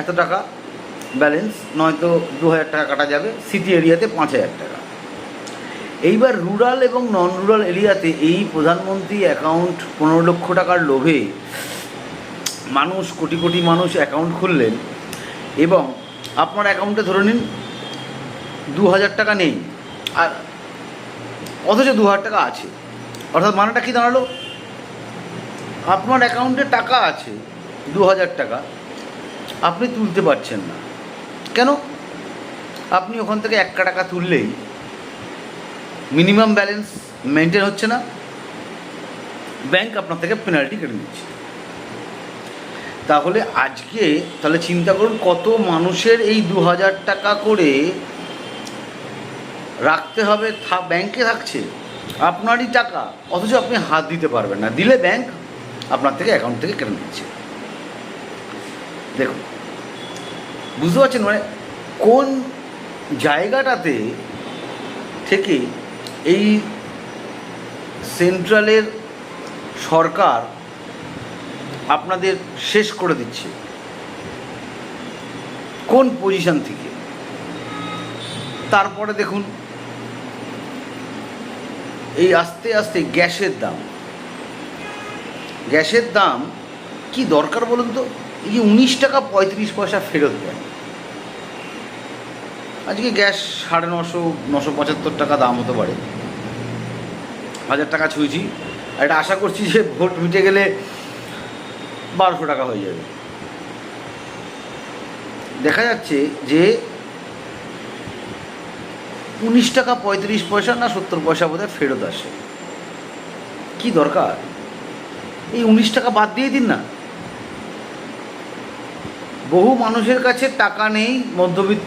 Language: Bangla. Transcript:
এত টাকা ব্যালেন্স, নয়তো দু হাজার টাকা কাটা যাবে সিটি এরিয়াতে পাঁচ হাজার টাকা। এইবার রুরাল এবং নন রুরাল এরিয়াতে এই প্রধানমন্ত্রী অ্যাকাউন্ট পনেরো লক্ষ টাকার লোভে মানুষ, কোটি কোটি মানুষ অ্যাকাউন্ট খুললেন এবং আপনার অ্যাকাউন্টে ধরে নিন দু হাজার টাকা নেই, আর অথচ দু হাজার টাকা আছে। অর্থাৎ মানেটা কি দাঁড়াল? আপনার অ্যাকাউন্টে টাকা আছে, দু হাজার টাকা। আপনি তুলতে পারছেন না। কেন? আপনি ওখান থেকে একটা টাকা তুললেই মিনিমাম ব্যালেন্স মেনটেন হচ্ছে না। ব্যাংক আপনার থেকে পেনাল্টি কেটে নিচ্ছে। তাহলে আজকে তাহলে চিন্তা করুন কত মানুষের এই দু হাজার টাকা করে রাখতে হবে ব্যাংকে থাকছে। আপনারই টাকা। অথচ আপনি হাত দিতে পারবেন না। দিলে ব্যাংক আপনার থেকে অ্যাকাউন্ট থেকে কেটে নিচ্ছে। দেখুন, বুঝতে পারছেন মানে কোন জায়গাটাতে থেকে এই সেন্ট্রালের সরকার আপনাদের শেষ করে দিচ্ছে? কোন পজিশন থেকে? তারপরে দেখুন, এই আস্তে আস্তে গ্যাসের দাম। গ্যাসের দাম কি দরকার বলুন তো? এই যে উনিশ টাকা পঁয়ত্রিশ পয়সা ফেরত দেয়। আজকে গ্যাস সাড়ে নশো নশো পঁচাত্তর টাকা দাম হতে পারে। হাজার টাকা ছুঁয়েছি। আর এটা আশা করছি যে ভোট মিটে গেলে বারোশো টাকা হয়ে যাবে। দেখা যাচ্ছে যে উনিশ টাকা পঁয়ত্রিশ পয়সা না সত্তর পয়সা বোধহয় ফেরত আসে। কি দরকার? এই উনিশ টাকা বাদ দিয়ে দিন না। বহু মানুষের কাছে টাকা নেই মধ্যবিত্ত